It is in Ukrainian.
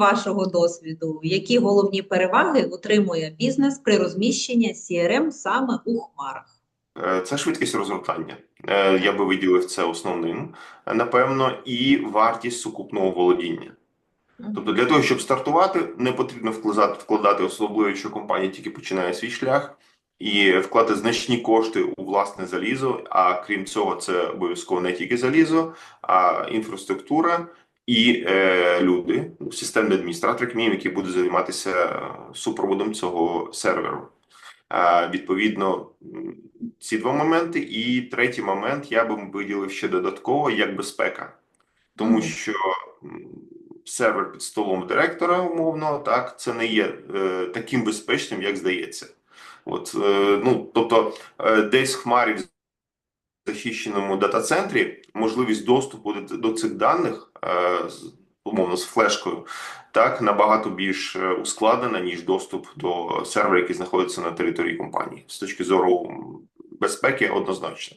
вашого досвіду, які головні переваги отримує бізнес при розміщенні CRM саме у хмарах? Е, Це швидкість розгортання. Е, Я би виділив це основним, напевно, і вартість сукупного володіння. Тобто для того, щоб стартувати, не потрібно вкладати, вкладати особливо, якщо компанія тільки починає свій шлях, і вкладати значні кошти у власне залізо. А крім цього, це обов'язково не тільки залізо, а інфраструктура і е, люди, системні адміністратори, як мінімум, які будуть займатися е, супроводом цього серверу. Е, Відповідно, ці два моменти. І третій момент я би виділив ще додатково як безпека, тому що сервер під столом директора, умовно, так це не є е, таким безпечним, як здається. От, е, ну, тобто, е, десь в хмарі в захищеному дата-центрі можливість доступу до, цих даних, е, умовно, з флешкою, так набагато більш е, ускладнена, ніж доступ до сервера, який знаходиться на території компанії. З точки зору безпеки, однозначно.